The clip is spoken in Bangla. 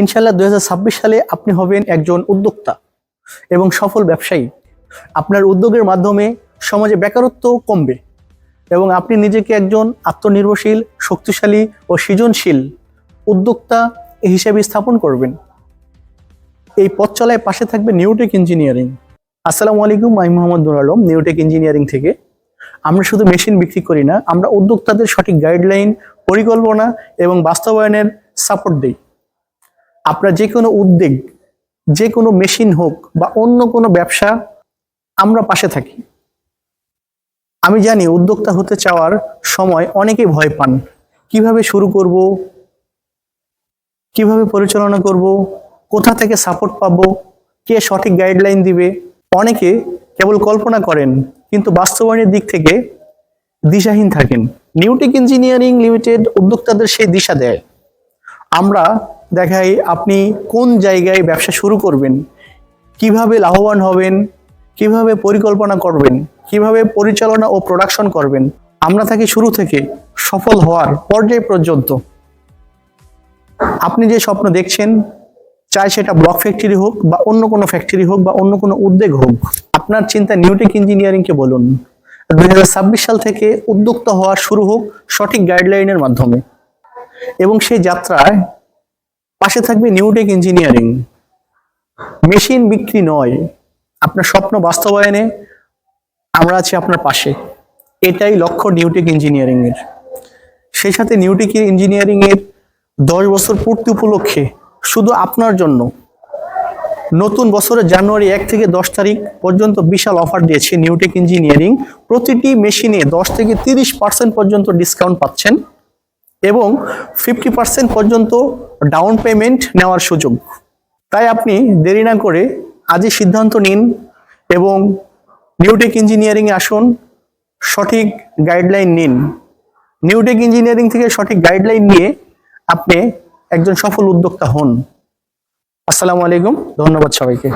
ইনশাল্লাহ দু হাজার ছাব্বিশ সালে আপনি হবেন একজন উদ্যোক্তা এবং সফল ব্যবসায়ী। আপনার উদ্যোগের মাধ্যমে সমাজে বেকারত্ব কমবে এবং আপনি নিজেকে একজন আত্মনির্ভরশীল, শক্তিশালী ও সৃজনশীল উদ্যোক্তা হিসেবে স্থাপন করবেন। এই পথ চলায় পাশে থাকবে নিউটেক ইঞ্জিনিয়ারিং আসসালামু আলাইকুম, আমি মোহাম্মদ নুর আলম নিউটেক ইঞ্জিনিয়ারিং থেকে। আমরা শুধু মেশিন বিক্রি করি না, আমরা উদ্যোক্তাদের সঠিক গাইডলাইন, পরিকল্পনা এবং বাস্তবায়নের সাপোর্ট দিই। আপনার যে কোনো উদ্যোগ, যে কোনো মেশিন হোক বা অন্য কোনো ব্যবসা, আমরা পাশে থাকি। আমি জানি উদ্যোক্তা হতে চাওয়ার সময় অনেকে ভয় পান। কীভাবে শুরু করব? কীভাবে পরিচালনা করব? কোথা থেকে সাপোর্ট পাবো? কে সঠিক গাইডলাইন দিবে? অনেকে কেবল কল্পনা করেন, কিন্তু বাস্তবায়নের দিক থেকে দিশাহীন থাকেন। নিউটেক ইঞ্জিনিয়ারিং লিমিটেড উদ্যোক্তাদের সেই দিশা দেয়। আমরা দেখাই আপনি কোন জায়গায় ব্যবসা শুরু করবেন? কীভাবে লাভবান হবেন? কীভাবে পরিকল্পনা করবেন? কীভাবে পরিচালনা ও প্রোডাকশন করবেন? আমরা থাকি শুরু থেকে সফল হওয়ার পর্যায় পর্যন্ত। আপনি যে স্বপ্ন দেখছেন, চাই সেটা ব্লক ফ্যাক্টরি হোক বা অন্য কোনো ফ্যাক্টরি হোক বা অন্য কোনো উদ্যোগ হোক, আপনার চিন্তা নিউটেক ইঞ্জিনিয়ারিংকে বলুন। দু হাজার ছাব্বিশ সাল থেকে উদ্যোক্তা হওয়া শুরু হোক সঠিক গাইডলাইনের মাধ্যমে। এবং সেই যাত্রায় পাশে থাকবে নিউটেক ইঞ্জিনিয়ারিং। মেশিন বিক্রি নয়, আপনার স্বপ্ন বাস্তবায়নে আমরা আছি আপনার পাশে। এটাই লক্ষ্য নিউটেক ইঞ্জিনিয়ারিং এর সেই সাথে নিউটেক ইঞ্জিনিয়ারিং এর দশ বছর পূর্তি উপলক্ষে শুধু আপনার জন্য নতুন বছরের জানুয়ারি এক থেকে দশ তারিখ পর্যন্ত বিশাল অফার দিয়েছে নিউটেক ইঞ্জিনিয়ারিং। প্রতিটি মেশিনে দশ থেকে তিরিশ পার্সেন্ট পর্যন্ত ডিসকাউন্ট পাচ্ছেন। এবং ফিফটি পার্সেন্ট পর্যন্ত ডাউন পেমেন্ট নেওয়ার সুযোগ। তাই আপনি দেরি না করে আজই সিদ্ধান্ত নিন এবং নিউটেক ইঞ্জিনিয়ারিংয়ে আসুন, সঠিক গাইডলাইন নিন। নিউটেক ইঞ্জিনিয়ারিং থেকে সঠিক গাইডলাইন নিয়ে আপনি একজন সফল উদ্যোক্তা হন। আসসালামু আলাইকুম, ধন্যবাদ সবাইকে।